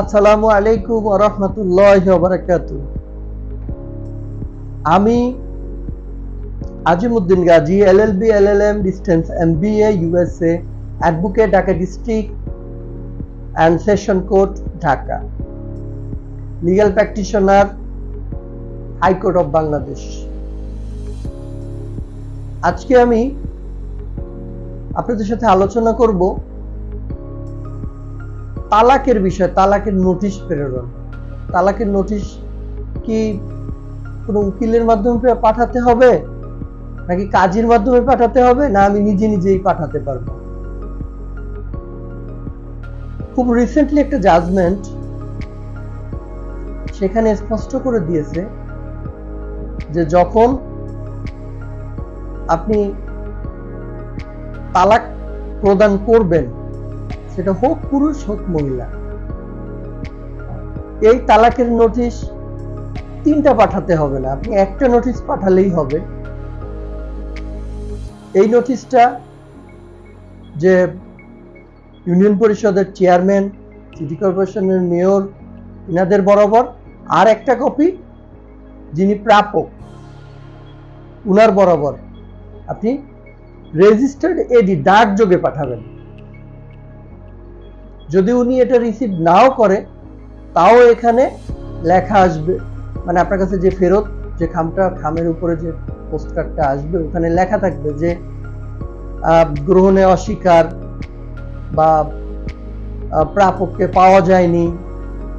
আসসালামু আলাইকুম রহমতুল্লাহ বারাকাতু আমি Azimuddin Gazi, LLB, LLM, distance, MBA, USA, advocate, Dhaka district, and session court, Dhaka. Legal practitioner high court of Bangladesh. আজকে আমি আপনাদের সাথে আলোচনা করব তালাকের বিষয়, তালাকের নোটিশ প্রেরণ। তালাকের নোটিশ কি কোনো উকিলের মাধ্যমে পাঠাতে হবে? নাকি কাজীর মাধ্যমে পাঠাতে হবে? না, আমি নিজে নিজেই পাঠাতে পারব। খুব রিসেন্টলি একটা জাজমেন্ট সেখানে স্পষ্ট করে দিয়েছে যে যখন আপনি তালাক প্রদান করবেন সেটা হোক পুরুষ, হোক মহিলা। এই তালাকের নোটিশ তিনটা পাঠাতে হবে না। আপনি একটা নোটিশ পাঠালেই হবে। এই নোটিশটা যে ইউনিয়ন পরিষদের চেয়ারম্যান সিটি কর্পোরেশনের মেয়র ইনাদের বরাবর, আর একটা কপি যিনি প্রাপক, উনার বরাবর। আপনি রেজিস্টার্ড এডি ডাক যোগে পাঠাবেন। যদি উনি এটা রিসিভ নাও করে, তাও এখানে লেখা আসবে। মানে আপনার কাছে যে ফেরত, যে খামটা, খামের উপরে যে পোস্ট কার্ডটা আসবে, ওখানে লেখা থাকবে যে গ্রহণে অস্বীকার বা প্রাপককে পাওয়া যায়নি।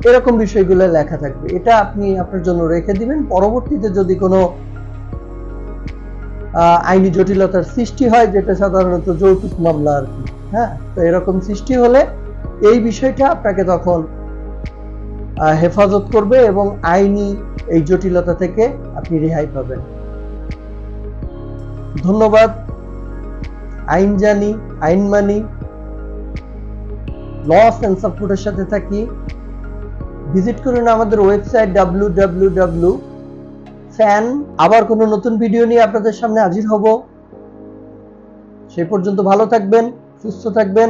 এরকম বিষয়গুলো লেখা থাকবে। এটা আপনি আপনার জন্য রেখে দিবেন। পরবর্তীতে যদি কোনো আইনি জটিলতার সৃষ্টি হয়, যেটা সাধারণত যৌতুক মামলা আর কি হ্যাঁ? তো এরকম সৃষ্টি হলে এই বিষয়টা আপনাকে তখন হেফাজত করবে এবং আইনি এই জটিলতা থেকে আপনি রেহাই পাবেন। ধন্যবাদ। আইন জানি, আইন মানি। লস অ্যান্ড সাপোর্টের সাথে থাকি। ভিজিট করুন আমাদের website W W W fan. আবার কোনো নতুন ভিডিও নিয়ে আপনাদের সামনে হাজির হব। সে পর্যন্ত ভালো থাকবেন, সুস্থ থাকবেন।